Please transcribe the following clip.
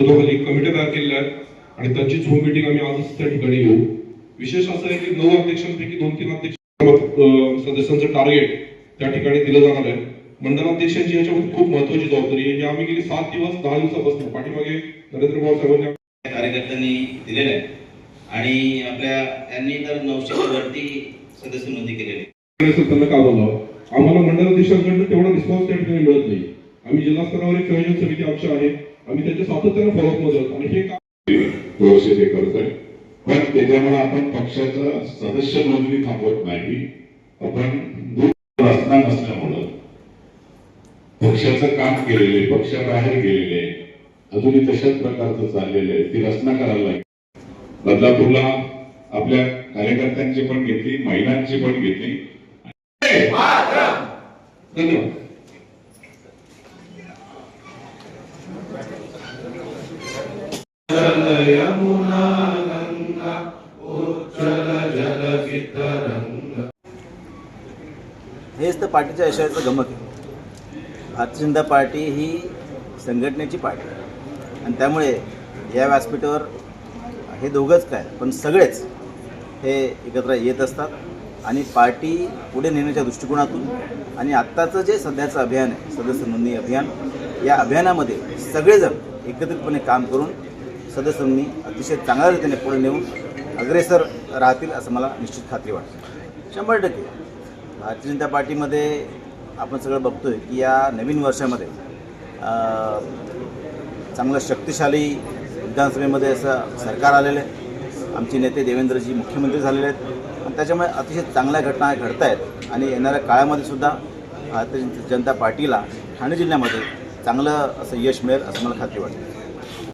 दोघांनी कमिटी तयार केलेल्या आहेत आणि त्यांची झूम मीटिंग आम्ही आजच त्या ठिकाणी घेऊ. विशेष असं आहे की नऊ अध्यक्षांपैकी दोन तीन अध्यक्ष सदस्यांचं टार्गेट त्या ठिकाणी दिलं जाणार आहे. मंडलाध्यक्षांची याच्यामध्ये खूप महत्वाची जबाबदारी आहे. आम्ही गेली सात दिवस दहा दिवसापासून पाठीमागे नरेंद्र पवार साहेबांनी कार्यकर्त्यांनी दिलेलं आहे. आणि आपल्या यांनी तर नऊशेच्या वरती सदस्य नोंदणी केलेली आहे. त्यांना का बोलावं आम्हाला मंडलाध्यक्षांकडून तेवढा रिस्पॉन्स त्या ठिकाणी मिळत नाही. आम्ही जिल्हा स्तरावर एक संयोजन समिती आमची आहे. आम्ही त्याच्या सातत्यानं फॉलोअपमध्ये आणि हे काम व्यवस्थित हे करतोय पण त्याच्यामुळे आपण पक्षाचं सदस्य नोंदणी थांबवत नाही. आपण रचना नसल्यामुळं पक्षाचं काम केलेले पक्षाबाहेर गेलेले अजूनही तशाच प्रकारचं चाललेलं आहे. ती रचना करायला लागेल. बदलापूरला आपल्या कार्यकर्त्यांची पण घेतली महिलांची पण घेतली. धन्यवाद. हेच तर पार्टीच्या यशाचं गमक आहे. भारतीय जनता पार्टी ही संघटनेची पार्टी आहे. आणि त्यामुळे या व्यासपीठावर हे दोघंच काय पण सगळेच हे एकत्र येत असतात. आणि पार्टी पुढे नेण्याच्या दृष्टिकोनातून आणि आत्ताचं जे सध्याचं अभियान आहे सदस्य नोंदणी अभियान या अभियानामध्ये सगळेजण एकत्रितपणे काम करून सदस्य अतिशय चांगल्या रीतीने पुढे नेऊन अग्रेसर राहतील असं मला निश्चित खात्री वाटते. शंभर टक्के. भारतीय जनता पार्टीमध्ये आपण सगळं बघतोय की या नवीन वर्षामध्ये चांगलं शक्तिशाली विधानसभेमध्ये असं सरकार आलेलं आहे. आमचे नेते देवेंद्रजी मुख्यमंत्री झालेले आहेत. आणि त्याच्यामुळे अतिशय चांगल्या घटना घडत आहेत. आणि येणाऱ्या काळामध्ये सुद्धा भारतीय जनता पार्टीला ठाणे जिल्ह्यामध्ये चांगलं असं यश मिळेल असं मला खात्री वाटते.